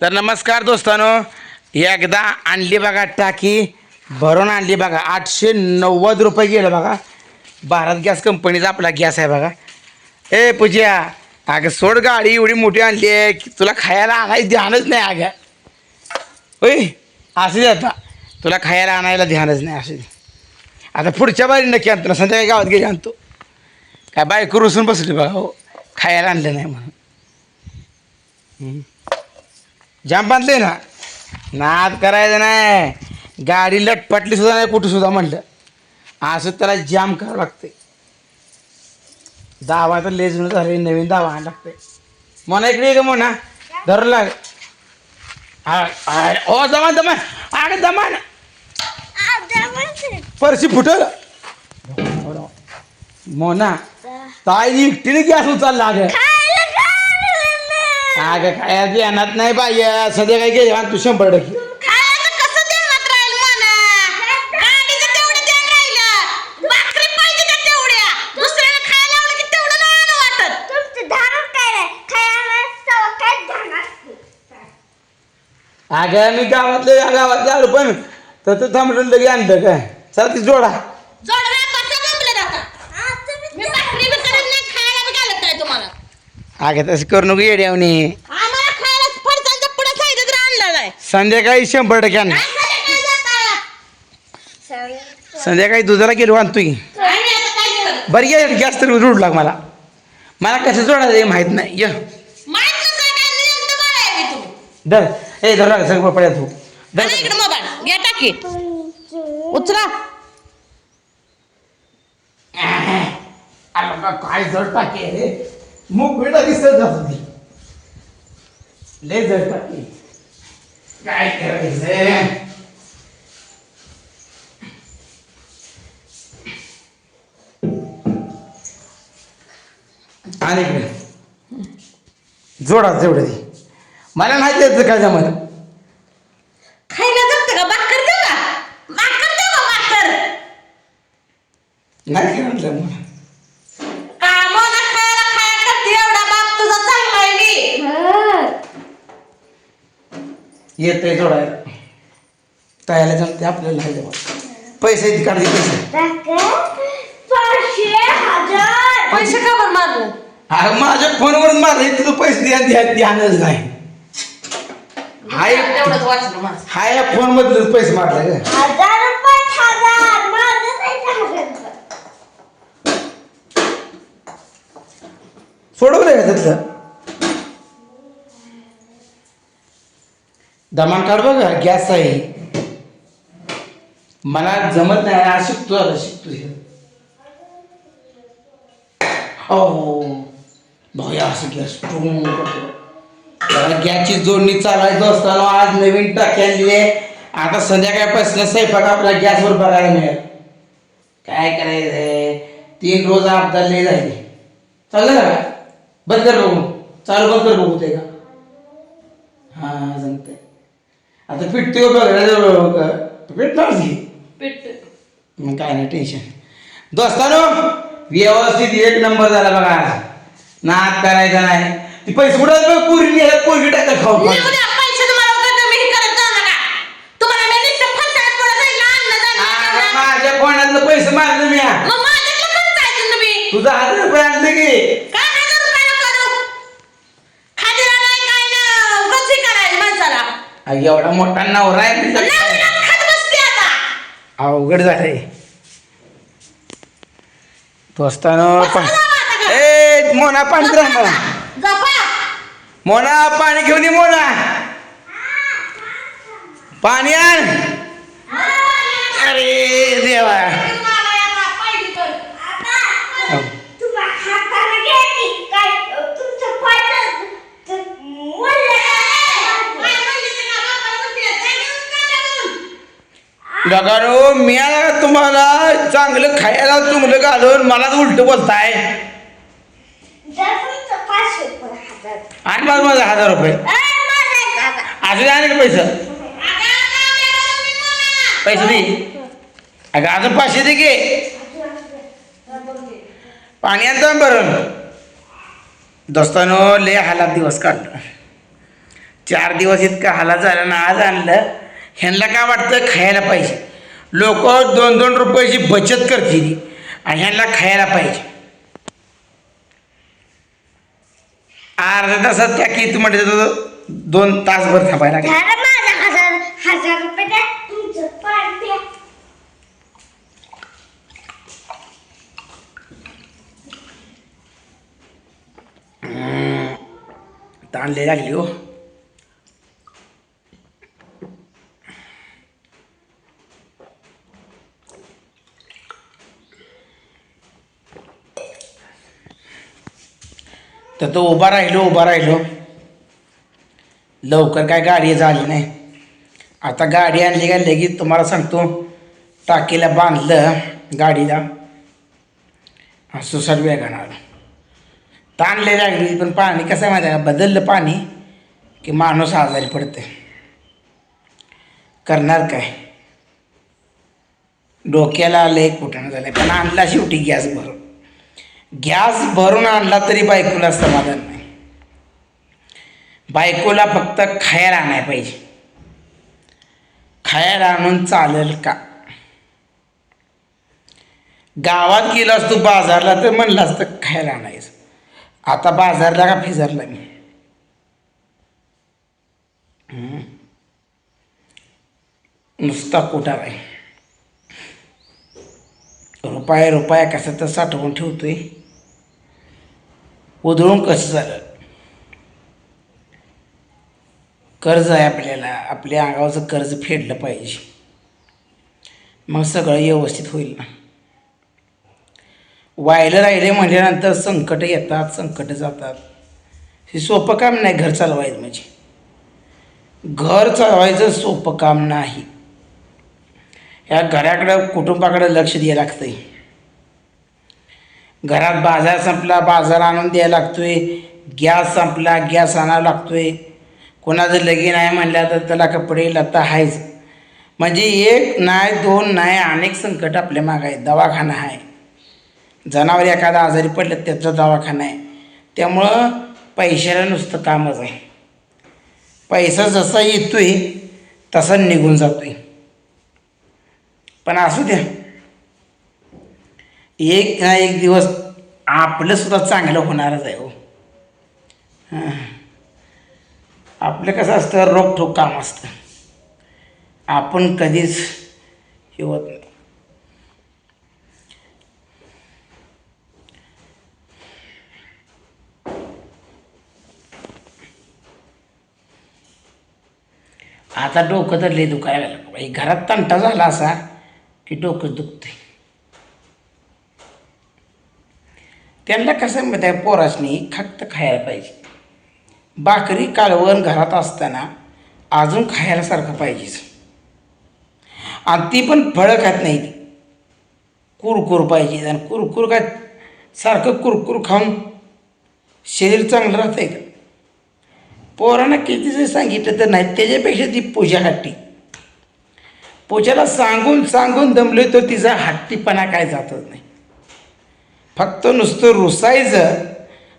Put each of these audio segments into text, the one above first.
तर नमस्कार दोस्तानो एकदा आणली बघा टाकी भरून आणली बघा. आठशे नव्वद रुपये गेलं बघा. भारत गॅस कंपनीचा आपला गॅस आहे बघा. ए पूजा अगं सोड गाडी एवढी मोठी आणली आहे की तुला खायला आणायचं ध्यानच नाही अगं. होय असं जाता आता. तुला खायला आणायला ध्यानच नाही असं आता पुढच्या बारी नक्की आणतो ना संध्याकाळी गावात गेली आणतो. काय बायको रुसून बसली बघा हो. खायला आणलं नाही म्हणून. जाम बांधले ना? नाद करायचं नाही. गाडी लटपटली सुद्धा नाही कुठं सुद्धा म्हटलं असं त्याला जाम करावं लागते दावा तर लेज झाले नवीन दावा आणायला लागते म्हणा इकडे ग म्हणा धरू लाग. हा, हा, ओ जमान जमान अरे जमान परशी फुटल. मोना ताई एकटीने गॅस उचलला अगं. अगं काय ध्यानात नाही पाहिजे सध्या काय गेले तू शंभर टक्के. खायचं कसं देण्यात राहील म्हणा? गाडीचं तेवढं ध्यान राहिलं. भाकरी पाहिजे त्या तेवढ्या. दुसऱ्याला खायला लावलं की तेवढं नाही आणू वाटत. तुमचं धारण काय रे खायला सवय काय धारण अगं मी गावातले या गावातले आलो पण तर तू थांबलं लगे आणलं काय? चला ती जोडा जोडव्या कसं जमलं जातं मी भाकरी बी करत नाही खायला बी घालत नाही तुम्हाला अगं तसं करू नको येड्यावनी. आम्हाला खायला फडसांच्या पुढे खायचं तर आणलं नाही. संध्याकाळी शंभर टक्के आण काय संध्याकाळी दुधाला गेलो आणतो की बरं ये गॅस तर जोड लाग मला. मला कसं जोडायचं हे माहीत नाही. य. धर. ए धर लाग सगळं पड्या तू. धर. आणि इकडे मोबाईल. घ्या टाकी उचला. काय जड टाकी वेळा दिसत जात होती लय जड टाकी काय करायचं आणि जोडा जेवढं ती मला नाही त्याचं काय जमत. खायला जमतं का? भाकर देऊ का? भाकर देऊ का भाकर? नाही म्हटलं मला. येतंय जोडायला तयाला जमते आपल्याला नाही जमत पैसे ती काढते पैसे. पैसे का बरं मारलं अरे माझ्या फोनवरून मारले तुझं पैसे द्या द्या ध्यानच नाही. हाय. तेवढंच वाचलं माझं. हाय या फोन मधलंच पैसे मारले सोडवलंय का त्यातलं? दमान काढ बघा गॅस आहे. मला जमत नाही आज शिकतो आता शिकतो हे. हो, हो, हो. भाऊया असं गॅस टुंग करतो. गॅसची जोडणी चालायचं असताना आज नवीन टाकी आणली आहे. आता संध्याकाळपासून स्वयंपाक आपला गॅसवर बघायला मिळेल. काय करायचंय तीन रोज अपघात नाही झाले. चाललं का? बंद कर बघू. चालू बंद कर बघू ते का? हां जमतंय. आता पिटते पिटणारच घे पीठ मग काय नाही टेन्शन दोस्तानो व्यवस्थित एक नंबर झाला बघा. नाद करायचा नाही ती पैसे आहेत बघ? पुरी पोरगी टाकत खाऊ का? माझ्या कोणातलं पैसे मारले मी? तुझा हजार रुपये आणले की काय हजार रुपयाला करू खाजीला नाही काय ना उगाच हे करायचं माणसाला अगं, एवढा मोठा नवरा आहे तिचा अवघड झालंय. दोस्तानो घरी. ए मोना पाणी तर मला मोना पाणी घेऊन ये मोना. पाणी अरे देवा तुम्हा हाताला घ्या की काय तुमचं पाय लगानो मी आला तुम्हाला चांगलं खायला चुंगलं घालून मलाच उलट बोलताय. आणि मला माझा हजार रुपये. अजून का पैसे. पैसे दे. अगं अजून पाचशे दे घे पाणी आणतो बरं दोस्तानो लय हालात दिवस काढलं. चार दिवस इतका हाला झाला ना आज आणलं. ह्यांना काय वाटतं? खायला पाहिजे. लोक दोन दोन रुपयाची बचत करतील आणि ह्यांना खायला पाहिजे. अर्ध्या तासात त्या किती म्हणजे दोन तासभर थांबायला ताणले लागली हो. तर तो उभा राहिलो उभा राहिलो. लवकर काय गाडी झाली नाही. आता गाडी आणली काय लगेच तुम्हाला सांगतो. टाकीला बांधलं गाडीला. सुसाट वेगानं आलं ताणले लागली पण पाणी कसं आहे माहिती आहे का? बदललं पाणी की माणूस आजारी पडते करणार काय? डोक्याला आलं एक कुठं झालं पण आणला शेवटी गॅस भरून गॅस भरून आणला तरी बायकोला समाधान नाही. बायकोला फक्त खायला आणाय पाहिजे. खायला आणून चालेल का? गावात गेलो असतो बाजारला तर म्हणलं असतं खायला आणायचं. आता बाजारला का फिजारला मी? नुसता कुटार आहे? रुपया रुपया कसं तर साठवून ठेवतोय? उधळून कसं झालं कर्ज आहे आपल्याला. आपल्या अंगावरचं कर्ज फेडलं पाहिजे. मग सगळं व्यवस्थित होईल ना. व्हायला राहिले म्हटल्यानंतर संकट येतात संकट जातात. हे सोपं काम नाही घर चालवायचं म्हणजे. घर चालवायचं सोपं काम नाही. या घराकडं कुटुंबाकडं लक्ष द्यायला लागतंय. घरात बाजार संपला बाजार आणून द्यायला लागतोय. गॅस संपला गॅस आणावा लागतोय. कोणाचं लगीन आहे म्हणलं तर त्याला कपडे लता आहेच. म्हणजे एक नाही दोन नाही अनेक संकट आपल्या मागं आहे दवाखाना आहे. जनावर एखादा आजारी पडलं त्याचा दवाखाना आहे. त्यामुळं पैशाला नुसतं कामच आहे. पैसा जसा येतोय तसा निघून जातोय. पण असू द्या. एक ना एक दिवस आपलंसुद्धा चांगलं होणारच आहे हो. आपलं कसं असतं रोखोक काम असतं. आपण कधीच हे होत नाही. आता डोकं तर लय दुखायला लागलं. बाई घरात तंटा झाला असा की डोकं दुखते त्यांना कसं माहिती आहे पोरासनी खक्त खायला पाहिजे. भाकरी कालवण घरात असताना अजून खायलासारखं पाहिजेच. आणि ती पण फळं खात नाही ती कुरकुर पाहिजे आणि कुरकुर काय सारखं कुरकुर खाऊन शरीर चांगलं राहतं आहे का? पोरांना किती जरी सांगितलं तर नाही त्याच्यापेक्षा ती पूजा हट्टी. पूजाला सांगून सांगून दमले तर तिचा हट्टीपणा काय जातच नाही. फक्त नुसतं रुसायचं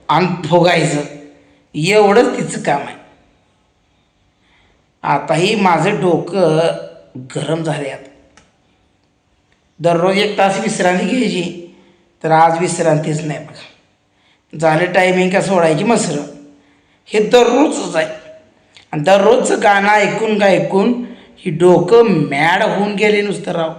आणि फुगायचं. एवढंच तिचं काम आहे. आताही माझं डोकं गरम झाले आता दररोज एक तास विश्रांती घ्यायची तर आज विश्रांतीच नाही बघा. झालं टायमिंग का सोडायची मसरं. हे दररोजच आहे. आणि दररोजचं गाणं ऐकून का ऐकून ही डोकं मॅड होऊन गेले नुसतं राव.